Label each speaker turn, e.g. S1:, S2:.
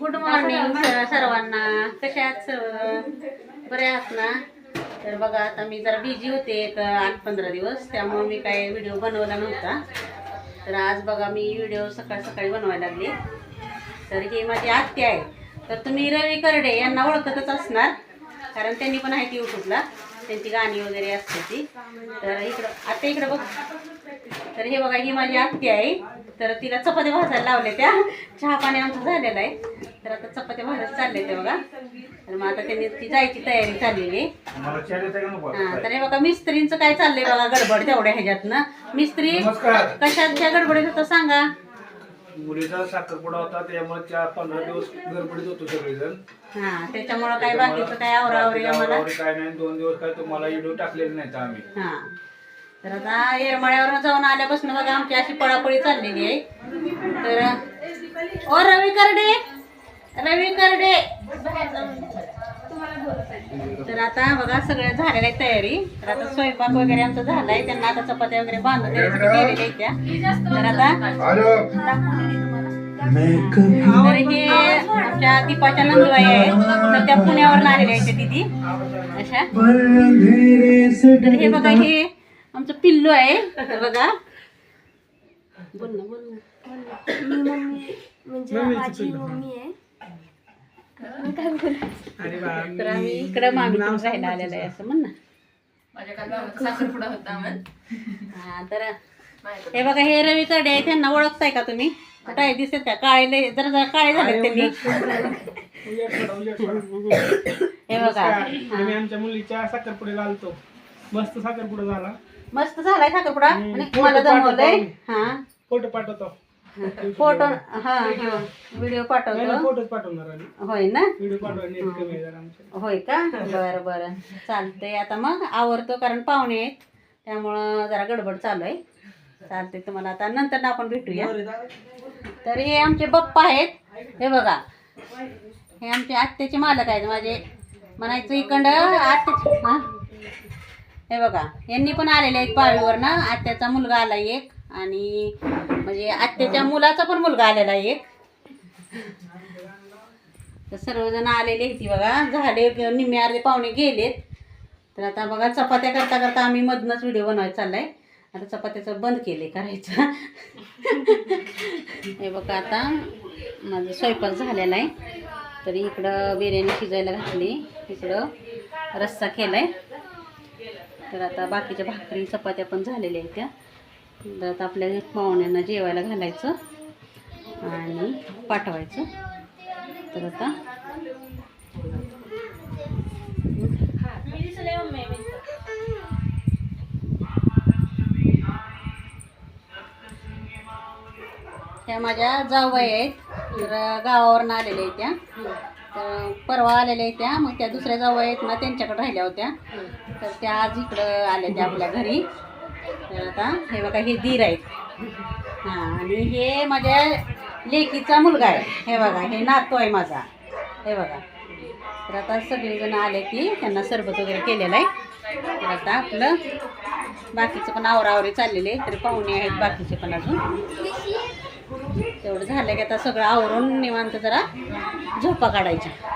S1: Good morning सर्वांना. कशा बरे आहात ना? तर बघा आता मी जरा बिझी होते एक आठ पंधरा दिवस त्यामुळे मी काय व्हिडिओ बनवला नव्हता. तर आज बघा मी व्हिडिओ सकाळ सकाळी बनवायला लागले. तर ही माझी आत्या आहे. तर तुम्ही रवी करडे यांना ओळखतच असणार कारण त्यांनी पण आहेत यूट्यूबला त्यांची गाणी वगैरे असते ती. तर इकडं आता इकडं बघ. तर हे बघा ही माझी आत्ती आहे. तर तिला चपात्या भाजायला लावल्या त्या. चहा पाणी आमचं झालेलं आहे. तर आता चपात्या भाजायला चालले ते बघा. तर मग आता त्यांनी ती जायची तयारी चाललेली. हा तर हे बघा मिस्त्रींचं काय चाललंय बघा गडबड तेवढ्या ह्याच्यातनं. मिस्त्री कशाच्या गडबडीत होतं सांगा.
S2: मुलीचा साखरपुडा होता त्यामुळे चार पंधरा दिवस गडबडीत होतो सगळेजण.
S1: हा त्याच्यामुळं काय बाकीचं काय आवरावरी
S2: बाकीचं
S1: आम्हाला?
S2: आवरावरी काय नाही दोन दिवस काय तुम्हाला व्हिडिओ टाकलेले नाहीत आम्ही.
S1: हा. तर आता येरमाळ्यावर जाऊन आल्यापासून बघा आमची अशी पळापळी चाललेली आहे. तर ओ रवी करडे! रवी करडे! तर आता बघा सगळं झालेलं आहे तयारी. तर आता स्वयंपाक वगैरे आमचा झालाय. त्यांना आता चपात्या वगैरे बांधून केलेल्या आहेत त्या. तर आता तर हे आमच्या दीपाच्या नंदुबाई आहेत तर त्या पुण्यावरून आलेल्या आहेत त्या दिदी. अशा. तर हे बघा हे आमचं पिल्लू आहे. तर बघा. बोल ना बोल ना.
S3: मी मम्मी म्हणजे माझी मम्मी आहे.
S1: तर आम्ही इकडं मामी राहायला आलेलं आहे असं म्हण ना. हा तर हे बघा हे रवी करडे आहे त्यांना ओळखताय का तुम्ही? कुठं आहे? दिसत का? काळे लय- जरा जरा काळे झाले त्यांनी. हे बघा.
S4: आम्ही आमच्या मुलीच्या साखरपुड्याला आलतो मस्त साखरपुडा झाला.
S1: मस्त झालाय साखरपुडा? आणि मला जमवलंय हा.
S4: फोटो पाठवतो.
S1: फोटो हा व्हिडिओ पाठवतो.
S4: फोटोच पाठवणार आणि
S1: होय ना?
S4: व्हिडिओ पाठवा नेट कमी आहे जरा आमच्या.
S1: होय का? बरं बरं. चालतंय आता मग. आवरतो कारण पाहुणे आहेत. त्यामुळं जरा गडबड चालू आहे. चालतंय तुम्हाला आता नंतर ना आपण भेटूया. तर हे आमचे बप्पा आहेत. हे बघा. हे आमचे आत्याचे मालक आहेत माझे. म्हणायचं इकडं आत्याचे हां? हे बघा. यांनी पण आलेले आहेत पाळीवर ना आत्याचा मुलगा आला एक. आणि म्हणजे आत्याच्या मुलाचा पण मुलगा आलेला आहे एक. तर सर्वजण आलेले आहेत ती बघा. झाले निम्मे अर्धे पाहुणे गेलेत. तर आता बघा चपात्या करता करता आम्ही मधनच व्हिडिओ बनवायचा चाललाय. आता चपात्याचं बंद केले करायचं. हे बघा आता माझं स्वयंपाक झालेला आहे. तर इकडं बिर्याणी शिजायला घातली. इकडं रस्सा केलाय. तर आता बाकीच्या भाकरी चपात्या पण झालेल्या आहेत त्या. तर आपल्या पाहुण्यांना जेवायला घालायचं आणि पाठवायचं. तर आता ह्या माझ्या जावबाई आहेत. तर गावावरून आलेल्या आहेत त्या. तर परवा आलेल्या आहेत त्या. मग त्या दुसऱ्या जावबाई आहेत ना त्यांच्याकडे राहिल्या होत्या. तर त्या आज इकडं आल्या त्या आपल्या घरी. तर आता हे बघा हे दीर आहेत. हां आणि हे माझ्या लेकीचा मुलगा आहे. हे बघा हे नातू आहे माझा. हे बघा. तर आता सगळेजण आले की त्यांना सरबत वगैरे केलेलं आहे. तर आता आपलं बाकीचं पण आवरावरी चाललेले आहे तरी पाहुणे आहेत बाकीचे पण अजून. तेवढं झालं की आता सगळं आवरून निवांत जरा झोपा काढायच्या.